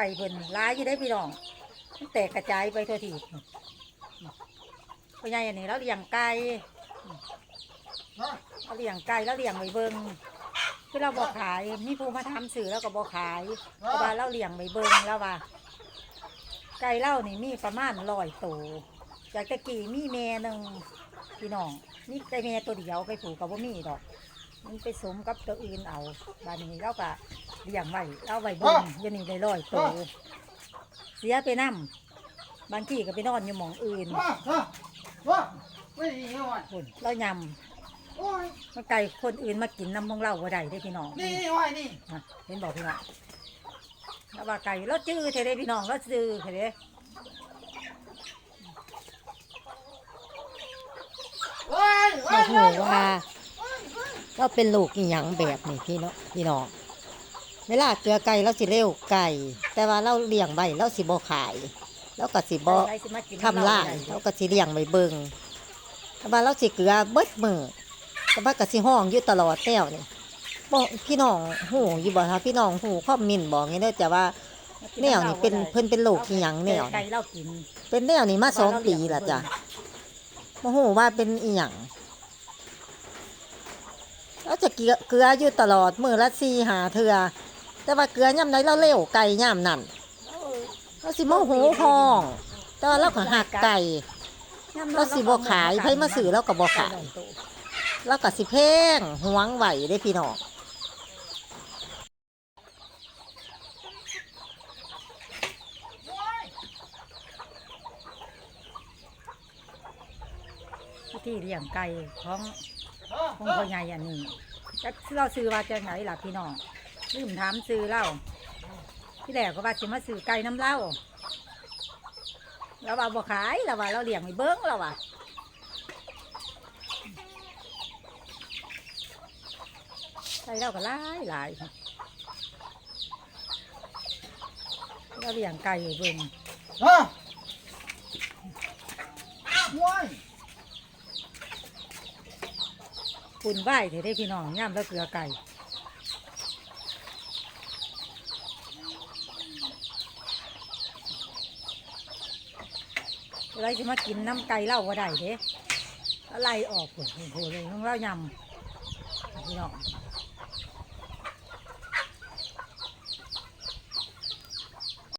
ไก่เพิ่นร้ายอยู่ได้พี่น้องมันแตกกระจายไปทั่วทีพ่อใหญ่อันนี้เราเลี้ยงไก่เราเลี้ยงไก่แล้วเลี้ยงไว้เบิ่งคือเราบอกขายมีผู้มาทำสื่อแล้วก็บอกขายเพราะว่าเราเลี้ยงไว้เบิ่งแล้วว่าไก่เล่านี่มีประมาณร้อยตัวจากตะกี้มีแม่หนึ่งพี่น้องนี่ไก่แม่ตัวเดียวไปผูกกับว่ามีดอก มันไปสมกับตัวอื่นเอาบานนี้เราก็เลี้ยงไว้เอาไว้เบนอยันนี่ได้ร้อยตัวเสียไปน้ำบางทีก็ไปนอนอยู่หมองอื่นว้าว้าว้าไม่ดีเหรอพุ่นเรายโอ้ยำมันไก่คนอื่นมากินน้ำของเราบ่ได้ได้อพี่น้องนี่นี่ไว้นี่นะเห็นบอกพี่น้องแล้วว่าไก่เราจื้อเทเด้พี่น้องเราจื้อเทเด้โอ้ยโอ้เรายหูว่า เราเป็นลูกอีหยังแบบนี้พี่เนาะพี่น้องเวลาเกลือไก่เราสิเร็วไก่ แต่ว่าเราเลี้ยงไว้เราสิบ่ขายเราก็สิบ่ไก่สิมากินทำลายเราก็สิเลี้ยงไว้เบิ่งแต่ว่าเราสิเกลือเบิดมือแต่ว่าก็สิห้องอยู่ตลอดแนวนี่บ่พี่น้องหูอยู่บ่คะพี่น้องหูคอมเมนต์บอกงี้เด้อจ้ะว่าแนวนี่เป็นเพิ่นเป็นโรคอีหยังแนวไก่นี่เรากินเป็นแนวนี้มาสองปีและจ้ะบ่ฮู้ว่าเป็นอีหยัง เราจะเกลือเกลืออยู่ตลอดมือละ4 5เทื่อแต่ว่าเกลือย่ำใดเราเร็วไก่ย่ำนั่นเราสิโมโหห้อง แต่ว่าเราก็หักไก่เราสิบ่ขายไผมาซื้อเราก็บ่ขายเราก็สิแพงหวงไหวได้พี่น้องที่เลี้ยงไก่ของ เออของเออพ่อใหญ่อันนี้จักเราซื้อว่าจะไหนล่ะพี่น้องลืมถามซื้อเล่าที่แรกก็ว่าจะมาซื้อไก่น้ำเล่าเราว่าบ่ขายเราว่าเราเลี้ยงไม่เบิ้งเราว่าไก่เราก็หลายหลายเราเลี้ยงไก่อยู่เบิ้งเออโอ้ย คุณไหวเดี๋ยวได้พี่น้องย่ำแล้วเกลือไก่อะไรจะมากินน้ำไก่เล่าว่าได้เด้อะไรออกผลโผล่เลยต้องเล่ายำพี่น้อง